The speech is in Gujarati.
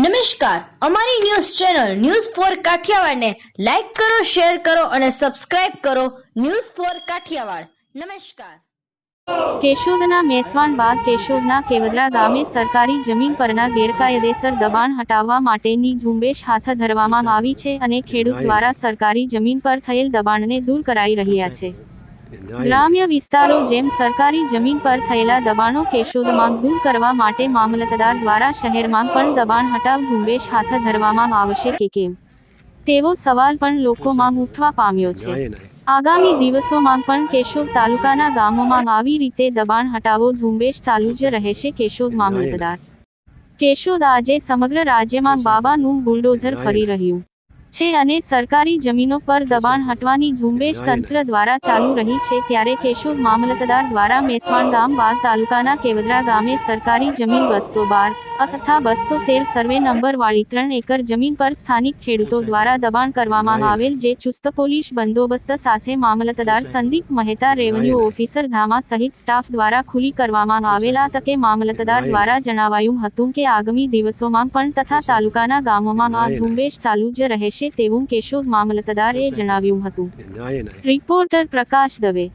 નમસ્કાર. અમારી ન્યૂઝ ચેનલ ન્યૂઝ ફોર કાઠિયાવાડને લાઈક કરો શેર કરો અને સબસ્ક્રાઇબ કરો ન્યૂઝ ફોર કાઠિયાવાડ. નમસ્કાર. કેશોદના મેસવાણ બાદ કેશોદના કેવદરા ગામે સરકારી જમીન પરના ગેરકાયદેસર દબાણ હટાવવા માટેની ઝુંબેશ હાથ ધરવામાં આવી છે અને ખેડૂત દ્વારા સરકારી જમીન પર થયેલ દબાણને દૂર કરાઈ રહ્યા છે. ગ્રામ્ય વિસ્તારો જેમ સરકારી જમીન પર થયેલા દબાણો કેશોદમાં દૂર કરવા માટે મામલતદાર દ્વારા શહેરમાં પણ દબાણ હટાવ ઝુંબેશ હાથ ધરવામાં આવશે કે કેમ? તેવો સવાલ પણ લોકોમાં ઉઠવા પામ્યો છે. આગામી દિવસોમાં પણ કેશોદ તાલુકાના ગામોમાં આવી રીતે દબાણ હટાવો ઝુંબેશ ચાલુ જ રહેશે કેશોદ મામલતદાર. કેશોદ આજે સમગ્ર રાજ્યમાં બાબાનું બુલડોઝર ફરી રહ્યું. છે અને સરકારી જમીનો પર દબાણ હટવાની ઝુંબેશ તંત્ર દ્વારા ચાલુ રહી છે ત્યારે કેશોદ મામલતદાર દ્વારા મેસવાણ ગામ બાદ તાલુકાના કેવદરા ગામે સરકારી જમીન બસો બાર તથા બસો તેર સર્વે નંબર વાળી ત્રણ એકર જમીન પર સ્થાનિક ખેડૂતો દ્વારા દબાણ કરવામાં આવેલ જે ચુસ્ત પોલીસ બંદોબસ્ત સાથે મામલતદાર સંદીપ મહેતા રેવન્યુ ઓફિસર ધામા સહિત સ્ટાફ દ્વારા ખુલી કરવામાં આવેલા તકે મામલતદાર દ્વારા જણાવાયું હતું કે આગામી દિવસોમાં પણ તથા તાલુકાના ગામોમાં આ ઝુંબેશ ચાલુ જ રહેશે. તેવું કેશોદ મામલતદારે જણાવ્યું હતું. રિપોર્ટર પ્રકાશ દવે.